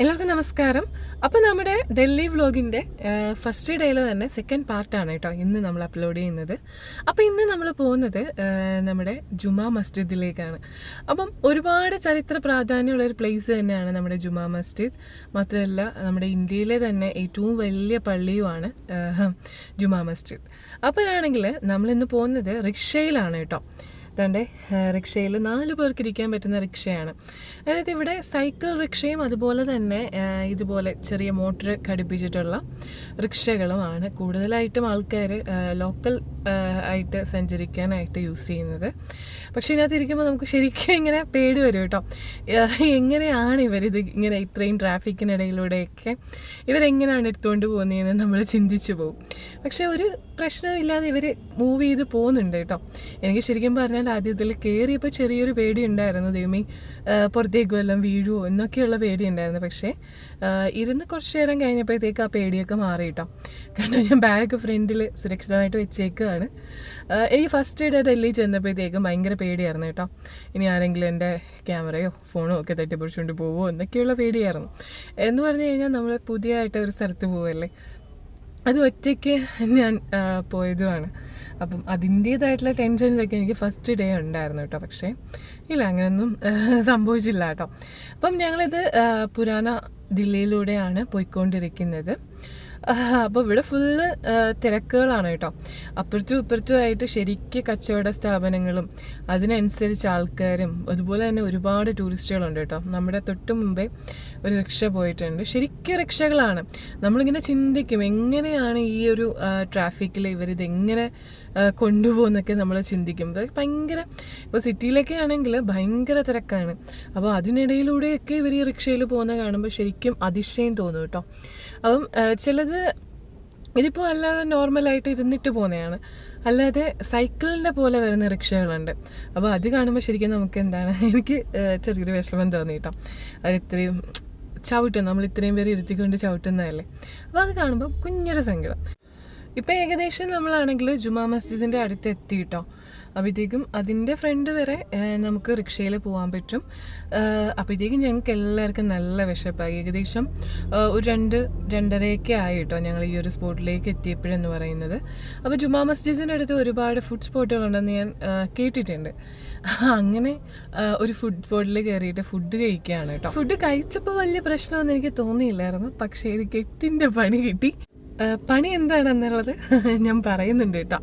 എല്ലാവർക്കും നമസ്കാരം. അപ്പോൾ നമ്മുടെ ഡൽഹി വ്ലോഗിന്റെ ഫസ്റ്റ് ഡേയിൽ തന്നെ സെക്കൻഡ് പാർട്ടാണ് കേട്ടോ ഇന്ന് നമ്മൾ അപ്ലോഡ് ചെയ്യുന്നത്. അപ്പോൾ ഇന്ന് നമ്മൾ പോകുന്നത് നമ്മുടെ ജുമാ മസ്ജിദിലേക്കാണ്. അപ്പം ഒരുപാട് ചരിത്ര പ്രാധാന്യമുള്ള ഒരു പ്ലേസ് തന്നെയാണ് നമ്മുടെ ജുമാ മസ്ജിദ്. മാത്രമല്ല നമ്മുടെ ഇന്ത്യയിലെ തന്നെ ഏറ്റവും വലിയ പള്ളിയുമാണ് ജുമാ മസ്ജിദ്. അപ്പോഴാണെങ്കിൽ നമ്മളിന്ന് പോകുന്നത് റിക്ഷയിലാണ് കേട്ടോ. ഇതാണ്ട് റിക്ഷയിൽ നാല് പേർക്ക് ഇരിക്കാൻ പറ്റുന്ന റിക്ഷയാണ്. അതായത് ഇവിടെ സൈക്കിൾ റിക്ഷയും അതുപോലെ തന്നെ ഇതുപോലെ ചെറിയ മോട്ടർ ഘടിപ്പിച്ചിട്ടുള്ള റിക്ഷകളുമാണ് കൂടുതലായിട്ടും ആൾക്കാർ ലോക്കൽ ആയിട്ട് സഞ്ചരിക്കാനായിട്ട് യൂസ് ചെയ്യുന്നത്. പക്ഷേ ഇതിനകത്ത് ഇരിക്കുമ്പോൾ നമുക്ക് ശരിക്കും ഇങ്ങനെ പേടി വരും കേട്ടോ. എങ്ങനെയാണ് ഇവരിത് ഇങ്ങനെ ഇത്രയും ട്രാഫിക്കിനിടയിലൂടെയൊക്കെ ഇവരെങ്ങനെയാണ് എടുത്തുകൊണ്ട് പോകുന്നതെന്ന് നമ്മൾ ചിന്തിച്ചു പോകും. പക്ഷേ ഒരു പ്രശ്നമില്ലാതെ ഇവർ മൂവ് ചെയ്ത് പോകുന്നുണ്ട് കേട്ടോ. എനിക്ക് ശരിക്കും പറഞ്ഞാൽ ആദ്യത്തിൽ കയറിയപ്പോൾ ചെറിയൊരു പേടി ഉണ്ടായിരുന്നു. ദൈവമേ പുറത്തേക്ക് വല്ലതും വീഴുമോ എന്നൊക്കെയുള്ള പേടി ഉണ്ടായിരുന്നു. പക്ഷേ ഇരുന്ന് കുറച്ച് നേരം കഴിഞ്ഞപ്പോഴത്തേക്ക് ആ പേടിയൊക്കെ മാറി കേട്ടോ. കാരണം ഞാൻ ബാഗ് ഫ്രണ്ടിൽ സുരക്ഷിതമായിട്ട് വെച്ചേക്കുകയാണ് എനിക്ക് ഫസ്റ്റ് ഡേ ഡൽഹി ചെന്നപ്പോഴത്തേക്കും ഭയങ്കര പേടിയായിരുന്നു കേട്ടോ. ഇനി ആരെങ്കിലും എന്റെ ക്യാമറയോ ഫോണോ ഒക്കെ തട്ടിപ്പിടിച്ചുകൊണ്ട് പോവോ എന്നൊക്കെയുള്ള പേടിയായിരുന്നു. എന്ന് പറഞ്ഞു കഴിഞ്ഞാൽ നമ്മൾ പുതിയതായിട്ട് ഒരു സ്ഥലത്ത് പോവല്ലേ? അത് ഒറ്റയ്ക്ക് ഞാൻ പോയതുമാണ്. അപ്പം അതിന്റേതായിട്ടുള്ള ടെൻഷൻസൊക്കെ എനിക്ക് ഫസ്റ്റ് ഡേ ഉണ്ടായിരുന്നു കേട്ടോ. പക്ഷേ ഇല്ല അങ്ങനെയൊന്നും സംഭവിച്ചില്ല കേട്ടോ. അപ്പം ഞങ്ങളിത് പുരാന ദില്ലിയിലൂടെയാണ് പോയിക്കൊണ്ടിരിക്കുന്നത്. അപ്പോൾ ഇവിടെ ഫുള്ള് തിരക്കുകളാണ് കേട്ടോ. അപ്പുറത്തും ഇപ്പുറത്തും ആയിട്ട് ശരിക്കും കച്ചവട സ്ഥാപനങ്ങളും അതിനനുസരിച്ച് ആൾക്കാരും അതുപോലെ തന്നെ ഒരുപാട് ടൂറിസ്റ്റുകളുണ്ട് കേട്ടോ. നമ്മുടെ തൊട്ട് മുമ്പേ ഒരു റിക്ഷ പോയിട്ടുണ്ട്. ശരിക്കും റിക്ഷകളാണ്. നമ്മളിങ്ങനെ ചിന്തിക്കും എങ്ങനെയാണ് ഈ ഒരു ട്രാഫിക്കിൽ ഇവരിത് എങ്ങനെ ആ, കൊണ്ടുപോകുന്നൊക്കെ നമ്മൾ ചിന്തിക്കും. ഇത് ഭയങ്കര ഇപ്പോൾ സിറ്റിയിലൊക്കെ ആണെങ്കിൽ ഭയങ്കര തിരക്കാണ്. അപ്പോൾ അതിനിടയിലൂടെയൊക്കെ ഇവർ ഈ റിക്ഷയിൽ പോകുന്ന കാണുമ്പോൾ ശരിക്കും അതിശയം തോന്നും കേട്ടോ. അപ്പം ചിലത് ഇതിപ്പോൾ അല്ലാതെ നോർമലായിട്ട് ഇരുന്നിട്ട് പോകുന്നതാണ്. അല്ലാതെ സൈക്കിളിന്റെ പോലെ വരുന്ന റിക്ഷകളുണ്ട്. അപ്പോൾ അത് കാണുമ്പോൾ ശരിക്കും നമുക്ക് എന്താണ് എനിക്ക് ചെറിയൊരു വിഷമം തോന്നി കേട്ടോ. അത് ഇത്രയും ചവിട്ടും നമ്മൾ ഇത്രയും പേര് ഇരുത്തിക്കൊണ്ട് ചവിട്ടുന്നതല്ലേ? അപ്പോൾ അത് കാണുമ്പോൾ കുഞ്ഞൊരു സങ്കടം. ഇപ്പം ഏകദേശം നമ്മളാണെങ്കിൽ ജുമാ മസ്ജിദിന്റെ അടുത്ത് എത്തി കേട്ടോ അപ്പോഴത്തേക്കും അതിന്റെ ഫ്രണ്ട് വരെ നമുക്ക് റിക്ഷയിൽ പോകാൻ പറ്റും. അപ്പോഴത്തേക്കും ഞങ്ങൾക്ക് എല്ലാവർക്കും നല്ല വിശപ്പായി. ഏകദേശം ഒരു രണ്ട് രണ്ടരയൊക്കെ ആയി കേട്ടോ ഞങ്ങൾ ഈ ഒരു സ്പോട്ടിലേക്ക് എത്തിയപ്പോഴെന്ന് പറയുന്നത്. അപ്പോൾ ജുമാ മസ്ജിദിന്റെ അടുത്ത് ഒരുപാട് ഫുഡ് സ്പോട്ടുകളുണ്ടെന്ന് ഞാൻ കേട്ടിട്ടുണ്ട്. അങ്ങനെ ഒരു ഫുഡ് സ്പോട്ടിൽ കയറിയിട്ട് ഫുഡ് കഴിക്കുകയാണ് കേട്ടോ. ഫുഡ് കഴിച്ചപ്പോൾ വലിയ പ്രശ്നമൊന്നും എനിക്ക് തോന്നിയില്ലായിരുന്നു. പക്ഷേ എനിക്ക് എട്ടിന്റെ പണി കിട്ടി. ഏഹ്, എന്താണ് എന്നുള്ളത് ഞാൻ പറയുന്നുണ്ട് കേട്ടോ.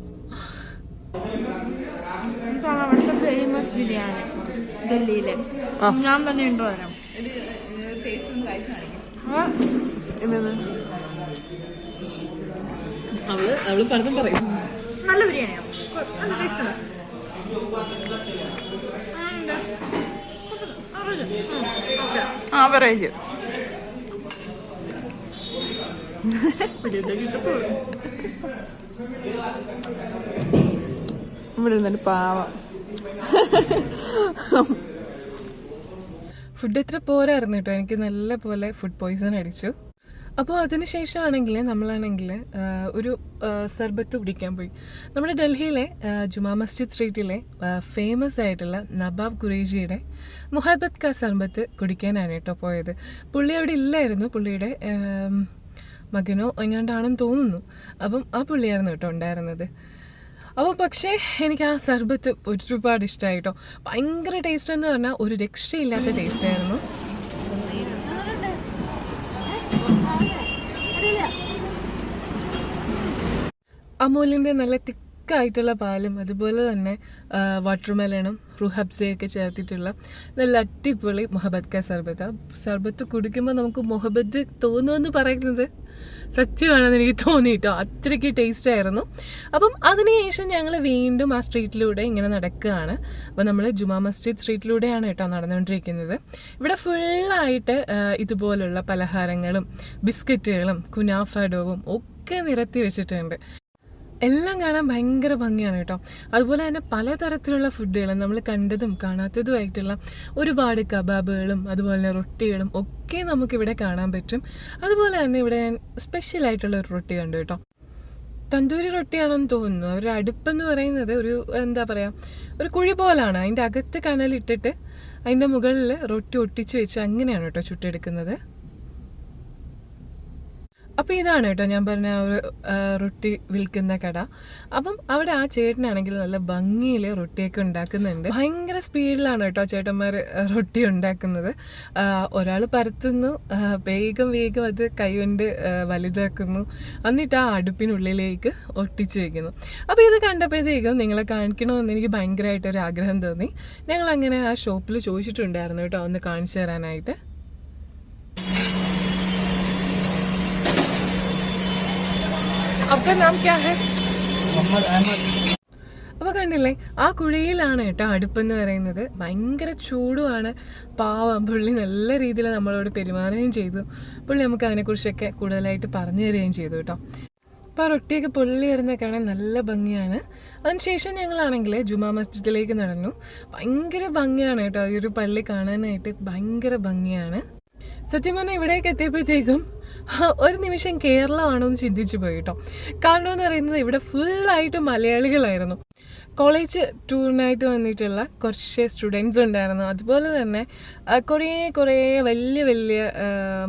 അവിടുത്തെ ഫേമസ് ബിരിയാണി ഡൽഹിയിലെ. ഞാൻ തന്നെ ഉണ്ടോ അവൾ അവൾ പലതും പറയും. നല്ല ബിരിയാണിയാണ് നല്ല ടേസ്റ്റ് ഉണ്ട് ആ, ഉണ്ട്. Average. ഉം, okay. ആവറേജ് ഇവിടെ പാവം. ഫുഡ് എത്ര പോരായിരുന്നു കേട്ടോ. എനിക്ക് നല്ല പോലെ ഫുഡ് പോയിസൺ അടിച്ചു. അപ്പോൾ അതിനുശേഷമാണെങ്കിൽ നമ്മളാണെങ്കിൽ ഒരു സർബത്ത് കുടിക്കാൻ പോയി. നമ്മുടെ ഡൽഹിയിലെ ജുമാ മസ്ജിദ് സ്ട്രീറ്റിലെ ഫേമസ് ആയിട്ടുള്ള നവാബ് ഖുറേജിയുടെ മുഹബത്ത് ക സർബത്ത് കുടിക്കാനാണ് കേട്ടോ പോയത്. പുള്ളി അവിടെ ഇല്ലായിരുന്നു. പുള്ളിയുടെ മകനോ എങ്ങാണ്ടാണെന്ന് തോന്നുന്നു അപ്പം ആ പുള്ളിയായിരുന്നു കേട്ടോ ഉണ്ടായിരുന്നത് അപ്പോൾ പക്ഷേ എനിക്ക് ആ സർബത്ത് ഒരുപാട് ഇഷ്ടമായി കേട്ടോ ഭയങ്കര ടേസ്റ്റ് എന്ന് പറഞ്ഞാൽ ഒരു രക്ഷയില്ലാത്ത ടേസ്റ്റ് ആയിരുന്നു അമൂലിന്റെ നല്ല തിക്കായിട്ടുള്ള പാലും അതുപോലെ തന്നെ വാട്ടർമെലണും റുഹബ്സയൊക്കെ ചേർത്തിട്ടുള്ള നല്ല അടിപൊളി മൊഹബത് ക സർബത്ത് സർബത്ത് കുടിക്കുമ്പോൾ നമുക്ക് മൊഹബത്ത് തോന്നുമെന്ന് പറയുന്നത് സത്യമാണെന്ന് എനിക്ക് തോന്നി കേട്ടോ അത്രയ്ക്ക് ടേസ്റ്റ് ആയിരുന്നു. അപ്പം അതിനുശേഷം ഞങ്ങൾ വീണ്ടും ആ സ്ട്രീറ്റിലൂടെ ഇങ്ങനെ നടക്കുകയാണ്. അപ്പോൾ നമ്മൾ ജുമാ മസ്ജിദ് സ്ട്രീറ്റിലൂടെയാണ് കേട്ടോ നടന്നുകൊണ്ടിരിക്കുന്നത്. ഇവിടെ ഫുള്ളായിട്ട് ഇതുപോലുള്ള പലഹാരങ്ങളും ബിസ്ക്കറ്റുകളും കുനാഫഡോവും ഒക്കെ നിരത്തി വെച്ചിട്ടുണ്ട്. എല്ലാം കാണാൻ ഭയങ്കര ഭംഗിയാണ് കേട്ടോ. അതുപോലെ തന്നെ പലതരത്തിലുള്ള ഫുഡുകൾ നമ്മൾ കണ്ടതും കാണാത്തതുമായിട്ടുള്ള ഒരുപാട് കബാബുകളും അതുപോലെ തന്നെ റൊട്ടികളും ഒക്കെ നമുക്കിവിടെ കാണാൻ പറ്റും. അതുപോലെ തന്നെ ഇവിടെ സ്പെഷ്യൽ ആയിട്ടുള്ള ഒരു റൊട്ടി കണ്ടു കേട്ടോ. തന്തൂരി റൊട്ടിയാണെന്ന് തോന്നുന്നു. അവരുടെ അടുപ്പെന്ന് പറയുന്നത് ഒരു എന്താ പറയുക ഒരു കുഴി പോലാണ്. അതിന്റെ അകത്ത് കനലിട്ടിട്ട് അതിന്റെ മുകളിൽ റൊട്ടി ഒട്ടിച്ച് വെച്ച് അങ്ങനെയാണ് കേട്ടോ ചുട്ടെടുക്കുന്നത്. അപ്പോൾ ഇതാണ് കേട്ടോ ഞാൻ പറഞ്ഞ ഒരു റൊട്ടി വിൽക്കുന്ന കട. അപ്പം അവിടെ ആ ചേട്ടനാണെങ്കിൽ നല്ല ഭംഗിയിൽ റൊട്ടിയൊക്കെ ഉണ്ടാക്കുന്നുണ്ട്. ഭയങ്കര സ്പീഡിലാണ് കേട്ടോ ചേട്ടന്മാർ റൊട്ടി ഉണ്ടാക്കുന്നത്. ഒരാൾ പരത്തുന്നു വേഗം വേഗം അത് കൈകൊണ്ട് വലുതാക്കുന്നു. എന്നിട്ട് ആ അടുപ്പിനുള്ളിലേക്ക് ഒട്ടിച്ചു വെക്കുന്നു. അപ്പോൾ ഇത് കണ്ടപ്പോഴത്തേക്കും നിങ്ങളെ കാണിക്കണമെന്ന് എനിക്ക് ഭയങ്കരമായിട്ടൊരു ആഗ്രഹം തോന്നി. ഞങ്ങൾ അങ്ങനെ ആ ഷോപ്പിൽ ചോദിച്ചിട്ടുണ്ടായിരുന്നു കേട്ടോ ഒന്ന് കാണിച്ചു തരാനായിട്ട്. आपका नाम क्या है मोहम्मद अहमद അപ്പൊ കണ്ടില്ലേ ആ കുഴിയിലാണ് കേട്ടോ അടുപ്പെന്ന് പറയുന്നത് ഭയങ്കര ചൂടുമാണ് പാവം പുള്ളി നല്ല രീതിയിൽ നമ്മളോട് പെരുമാറുകയും ചെയ്തു പുള്ളി നമുക്ക് അതിനെക്കുറിച്ചൊക്കെ കൂടുതലായിട്ട് പറഞ്ഞു തരികയും ചെയ്തു കേട്ടോ അപ്പോൾ ആ റൊട്ടിയൊക്കെ പൊള്ളി വരുന്ന കാണാൻ നല്ല ഭംഗിയാണ് അതിനുശേഷം ഞങ്ങളാണെങ്കിൽ ജുമാ മസ്ജിദിലേക്ക് നടന്നു ഭയങ്കര ഭംഗിയാണ് കേട്ടോ ഈ ഒരു പള്ളി കാണാനായിട്ട് ഭയങ്കര ഭംഗിയാണ് സത്യം പറഞ്ഞാൽ ഇവിടേക്ക് എത്തിയപ്പോഴത്തേക്കും ഒരു നിമിഷം കേരളമാണോ എന്ന് ചിന്തിച്ചു പോയി കേട്ടോ. എന്ന് പറയുന്നത് ഇവിടെ ഫുള്ളായിട്ട് മലയാളികളായിരുന്നു. കോളേജ് ടൂറിനായിട്ട് വന്നിട്ടുള്ള കുറച്ച് സ്റ്റുഡൻസ് ഉണ്ടായിരുന്നു. അതുപോലെ തന്നെ കുറേ കുറേ വലിയ വലിയ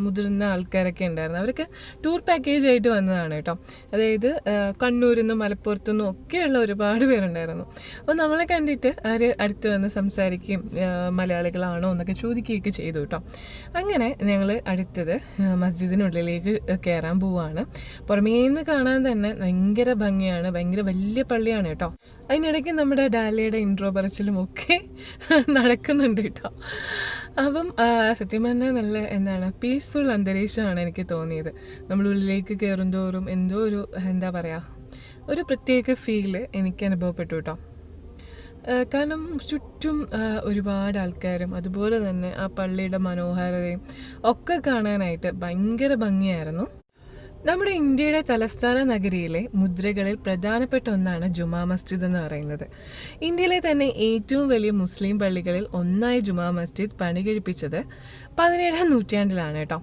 മുതിർന്ന ആൾക്കാരൊക്കെ ഉണ്ടായിരുന്നു. അവർക്ക് ടൂർ പാക്കേജ് ആയിട്ട് വന്നതാണ് കേട്ടോ. അതായത് കണ്ണൂരിൽ നിന്നും മലപ്പുറത്തു നിന്നും ഒക്കെയുള്ള ഒരുപാട് പേരുണ്ടായിരുന്നു. അപ്പോൾ നമ്മളെ കണ്ടിട്ട് അവർ അടുത്ത് വന്ന് സംസാരിക്കുകയും മലയാളികളാണോ എന്നൊക്കെ ചോദിക്കുകയൊക്കെ ചെയ്തു കേട്ടോ. അങ്ങനെ ഞങ്ങൾ അടുത്തത് മസ്ജിദിനുള്ളിലേക്ക് കയറാൻ പോവുകയാണ് പുറമേ നിന്ന് കാണാൻ തന്നെ ഭയങ്കര ഭംഗിയാണ്. ഭയങ്കര വലിയ പള്ളിയാണ് കേട്ടോ. അതിനിടയ്ക്ക് നമ്മുടെ ഡാലിയുടെ ഇൻട്രോ പറച്ചിലും ഒക്കെ നടക്കുന്നുണ്ട് കേട്ടോ. അപ്പം സത്യം പറഞ്ഞാൽ നല്ല എന്താണ് പീസ്ഫുൾ അന്തരീക്ഷമാണ് എനിക്ക് തോന്നിയത്. നമ്മൾ ഉള്ളിലേക്ക് കയറും തോറും എന്തോ ഒരു എന്താ പറയുക ഒരു പ്രത്യേക ഫീൽ എനിക്ക് അനുഭവപ്പെട്ടു കേട്ടോ. കാരണം ചുറ്റും ഒരുപാട് ആൾക്കാരും അതുപോലെ തന്നെ ആ പള്ളിയുടെ മനോഹാരിതയും ഒക്കെ കാണാനായിട്ട് ഭയങ്കര ഭംഗിയായിരുന്നു. നമ്മുടെ ഇന്ത്യയുടെ തലസ്ഥാന നഗരിയിലെ മുദ്രകളിൽ പ്രധാനപ്പെട്ട ഒന്നാണ് ജുമാ മസ്ജിദ് എന്ന് പറയുന്നത്. ഇന്ത്യയിലെ തന്നെ ഏറ്റവും വലിയ മുസ്ലിം പള്ളികളിൽ ഒന്നായി ജുമാ മസ്ജിദ് പണികഴിപ്പിച്ചത് പതിനേഴാം നൂറ്റാണ്ടിലാണ് കേട്ടോ.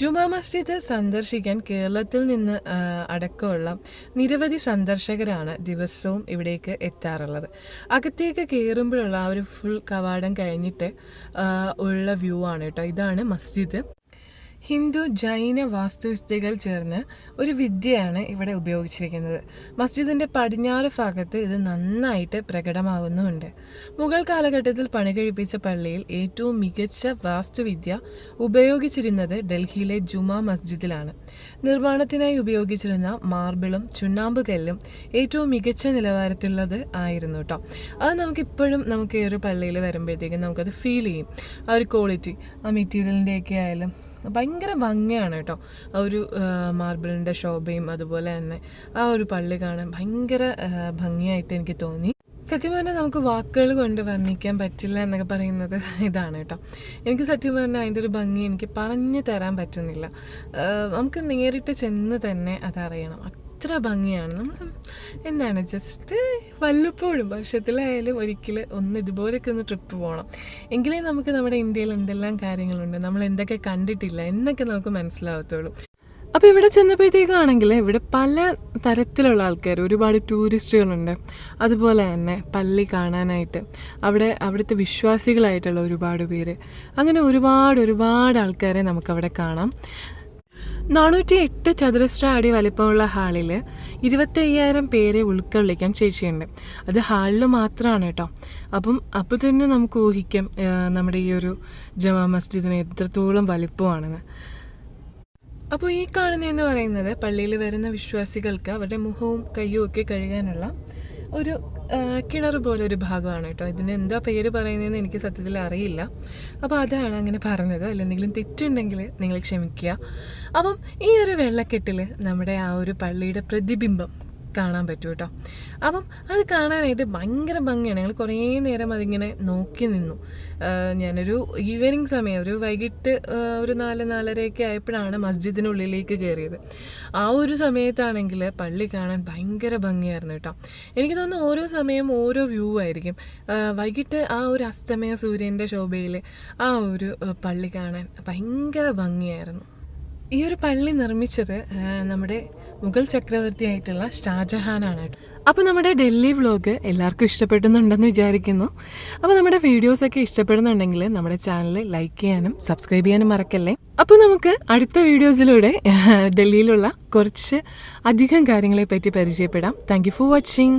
ജുമാ മസ്ജിദ് സന്ദർശിക്കാൻ കേരളത്തിൽ നിന്ന് അടക്കമുള്ള നിരവധി സന്ദർശകരാണ് ദിവസവും ഇവിടേക്ക് എത്താറുള്ളത്. അകത്തേക്ക് കയറുമ്പോഴുള്ള ആ ഒരു ഫുൾ കവാടം കഴിഞ്ഞിട്ട് ഉള്ള വ്യൂ ആണ് കേട്ടോ. ഇതാണ് മസ്ജിദ്. ഹിന്ദു ജൈന വാസ്തുവിദ്യകൾ ചേർന്ന് ഒരു വിദ്യയാണ് ഇവിടെ ഉപയോഗിച്ചിരിക്കുന്നത്. മസ്ജിദിന്റെ പടിഞ്ഞാറ് ഭാഗത്ത് ഇത് നന്നായിട്ട് പ്രകടമാകുന്നുമുണ്ട് മുഗൾ കാലഘട്ടത്തിൽ പണി പണികഴിപ്പിച്ച പള്ളിയിൽ ഏറ്റവും മികച്ച വാസ്തുവിദ്യ ഉപയോഗിച്ചിരുന്നത് ഡൽഹിയിലെ ജുമാ മസ്ജിദിലാണ്. നിർമ്മാണത്തിനായി ഉപയോഗിച്ചിരുന്ന മാർബിളും ചുണ്ണാമ്പ് കല്ലും ഏറ്റവും മികച്ച നിലവാരത്തിലുള്ളത് ആയിരുന്നു കേട്ടോ അത് നമുക്കിപ്പോഴും നമുക്ക് ഈ ഒരു പള്ളിയിൽ വരുമ്പോഴത്തേക്കും നമുക്കത് ഫീൽ ചെയ്യും. ആ ഒരു ക്വാളിറ്റി ആ മെറ്റീരിയലിന്റെയൊക്കെ ആയാലും ഭയങ്കര ഭംഗിയാണ് കേട്ടോ. ആ ഒരു മാർബിളിന്റെ ശോഭയും അതുപോലെ തന്നെ ആ ഒരു പള്ളി കാണാൻ ഭയങ്കര ഭംഗിയായിട്ട് എനിക്ക് തോന്നി. സത്യം പറഞ്ഞാൽ നമുക്ക് വാക്കുകൾ കൊണ്ട് വർണിക്കാൻ പറ്റില്ല എന്നൊക്കെ പറയുന്നത് ഇതാണ് കേട്ടോ. എനിക്ക് സത്യം പറഞ്ഞാൽ അതിന്റെ ഒരു ഭംഗി എനിക്ക് പറഞ്ഞു തരാൻ പറ്റുന്നില്ല. നമുക്ക് നേരിട്ട് ചെന്ന് തന്നെ അതറിയണം. അത്ര ഭംഗിയാണ്. നമ്മൾ എന്താണ് ജസ്റ്റ് വല്ലപ്പോഴും വർഷത്തിലായാലും ഒരിക്കൽ ഒന്ന് ഇതുപോലെയൊക്കെ ഒന്ന് ട്രിപ്പ് പോകണം എങ്കിലേ നമുക്ക് നമ്മുടെ ഇന്ത്യയിൽ എന്തെല്ലാം കാര്യങ്ങളുണ്ട് നമ്മൾ എന്തൊക്കെ കണ്ടിട്ടില്ല എന്നൊക്കെ നമുക്ക് മനസ്സിലാവത്തുള്ളൂ. അപ്പോൾ ഇവിടെ ചെന്നപ്പോഴത്തേക്കാണെങ്കിൽ ഇവിടെ പല തരത്തിലുള്ള ആൾക്കാർ ഒരുപാട് ടൂറിസ്റ്റുകളുണ്ട്. അതുപോലെ തന്നെ പള്ളി കാണാനായിട്ട് അവിടെ അവിടുത്തെ വിശ്വാസികളായിട്ടുള്ള ഒരുപാട് പേര്. അങ്ങനെ ഒരുപാട് ഒരുപാട് ആൾക്കാരെ നമുക്കവിടെ കാണാം. നാനൂറ്റി എട്ട് ചതുരശ്ര അടി വലിപ്പമുള്ള ഹാളിൽ ഇരുപത്തി അയ്യായിരം പേരെ ഉൾക്കൊള്ളിക്കാൻ ശേഷിയുണ്ട് അത് ഹാളിൽ മാത്രമാണ് കേട്ടോ. അപ്പം അപ്പോൾ തന്നെ നമുക്ക് ഊഹിക്കാം നമ്മുടെ ഈ ഒരു ജമാ മസ്ജിദിന് എത്രത്തോളം വലിപ്പമാണെന്ന്. അപ്പോൾ ഈ കാണുന്നതെന്ന് പറയുന്നത് പള്ളിയിൽ വരുന്ന വിശ്വാസികൾക്ക് അവരുടെ മുഖവും കയ്യും ഒക്കെ കഴുകാനുള്ള ഒരു കിണർ പോലെ ഒരു ഭാഗമാണ് കേട്ടോ. ഇതിന് എന്താ പേര് പറയുന്നതെന്ന് എനിക്ക് സത്യത്തിൽ അറിയില്ല. അപ്പോൾ അതാണ് അങ്ങനെ പറഞ്ഞത്. അല്ല എന്തെങ്കിലും തെറ്റുണ്ടെങ്കിൽ നിങ്ങൾ ക്ഷമിക്കുക. അപ്പം ഈ ഒരു വെള്ളക്കെട്ടിൽ നമ്മുടെ ആ ഒരു പള്ളിയുടെ പ്രതിബിംബം കാണാൻ പറ്റും കേട്ടോ. അപ്പം അത് കാണാനായിട്ട് ഭയങ്കര ഭംഗിയാണ്. ഞങ്ങൾ കുറേ നേരം അതിങ്ങനെ നോക്കി നിന്നു. ഞാനൊരു ഈവനിങ് സമയം ഒരു വൈകിട്ട് ഒരു നാല് നാലരയൊക്കെ ആയപ്പോഴാണ് മസ്ജിദിനുള്ളിലേക്ക് കയറിയത്. ആ ഒരു സമയത്താണെങ്കിൽ പള്ളി കാണാൻ ഭയങ്കര ഭംഗിയായിരുന്നു കേട്ടോ. എനിക്ക് തോന്നുന്നു ഓരോ സമയം ഓരോ വ്യൂ ആയിരിക്കും. വൈകിട്ട് ആ ഒരു അസ്തമയ സൂര്യന്റെ ശോഭയിൽ ആ ഒരു പള്ളി കാണാൻ ഭയങ്കര ഭംഗിയായിരുന്നു. ഈ ഒരു പള്ളി നിർമ്മിച്ചത് നമ്മുടെ മുഗൾ ചക്രവർത്തിയായിട്ടുള്ള ഷാജഹാനാണ് അപ്പോൾ നമ്മുടെ ഡൽഹി വ്ലോഗ് എല്ലാവർക്കും ഇഷ്ടപ്പെടുന്നുണ്ടെന്ന് വിചാരിക്കുന്നു. അപ്പോൾ നമ്മുടെ വീഡിയോസൊക്കെ ഇഷ്ടപ്പെടുന്നുണ്ടെങ്കിൽ നമ്മുടെ ചാനൽ ലൈക്ക് ചെയ്യാനും സബ്സ്ക്രൈബ് ചെയ്യാനും മറക്കല്ലേ? അപ്പോൾ നമുക്ക് അടുത്ത വീഡിയോസിലൂടെ ഡൽഹിയിലുള്ള കുറച്ച് അധികം കാര്യങ്ങളെ പറ്റി പരിചയപ്പെടാം. Thank for watching